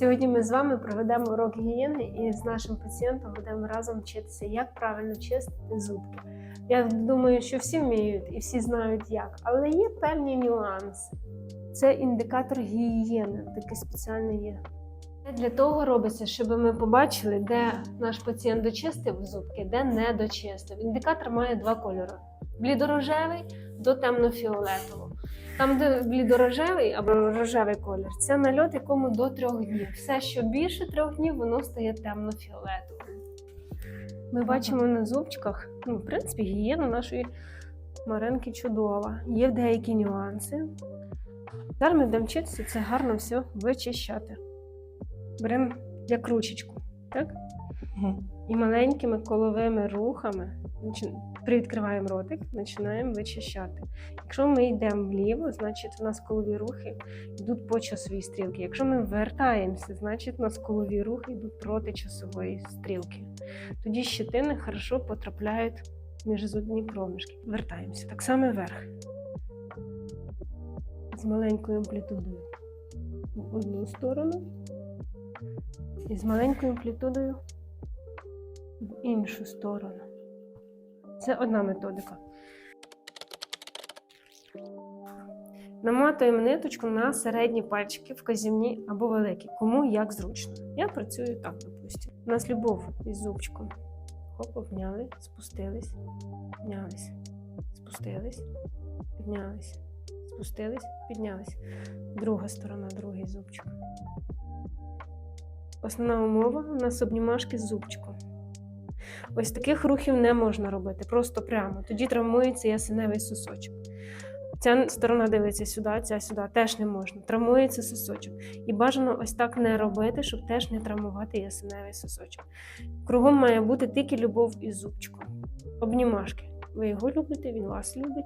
Сьогодні ми з вами проведемо урок гігієни і з нашим пацієнтом будемо разом вчитися, як правильно чистити зубки. Я думаю, що всі вміють і всі знають як, але є певні нюанси. Це індикатор гігієни, таке спеціальне є. Це Для того робиться, щоб ми побачили, де наш пацієнт дочистив зубки, де не дочистив. Індикатор має два кольори: блідорожевий до темно-фіолетового. Там, де блідорожевий або рожевий колір, це нальот, якому до трьох днів. Все, що більше трьох днів, воно стає темно-фіолетовим. Ми бачимо на зубчиках, ну, в принципі, гігієна нашої маренки чудова. Є деякі нюанси. Зараз ми будемо вчитися це гарно все вичищати. Беремо як ручечку, так? І маленькими коловими рухами привідкриваємо ротик, починаємо вичищати. Якщо ми йдемо вліво, значить у нас колові рухи йдуть по часовій стрілці. Якщо ми вертаємося, значить у нас колові рухи йдуть проти часової стрілки. Тоді щетини хорошо потрапляють між зубні проміжки. Вертаємося. Так само вверх. З маленькою амплітудою в одну сторону. І з маленькою амплітудою іншу сторону. Це одна методика. Наматуємо ниточку на середні пальчики, вказівні або великі, кому як зручно. Я працюю так, допустимо. У нас любов із зубчиком. Хоп, обняли, спустились, піднялись, спустились, піднялись, спустились, піднялись. Друга сторона, другий зубчик. Основна умова у нас обнімашки з зубчиком. Ось таких рухів не можна робити, просто прямо. Тоді травмується ясеневий сосочок. Ця сторона дивиться сюди, ця сюди теж не можна. Травмується сосочок. І бажано ось так не робити, щоб теж не травмувати ясеневий сосочок. Кругом має бути тільки любов із зубчиком. Обнімашки. Ви його любите, він вас любить.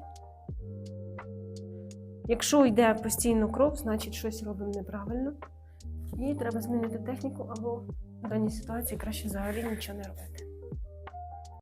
Якщо йде постійно кров, значить щось робимо неправильно. І треба змінити техніку або в даній ситуації краще взагалі нічого не робити.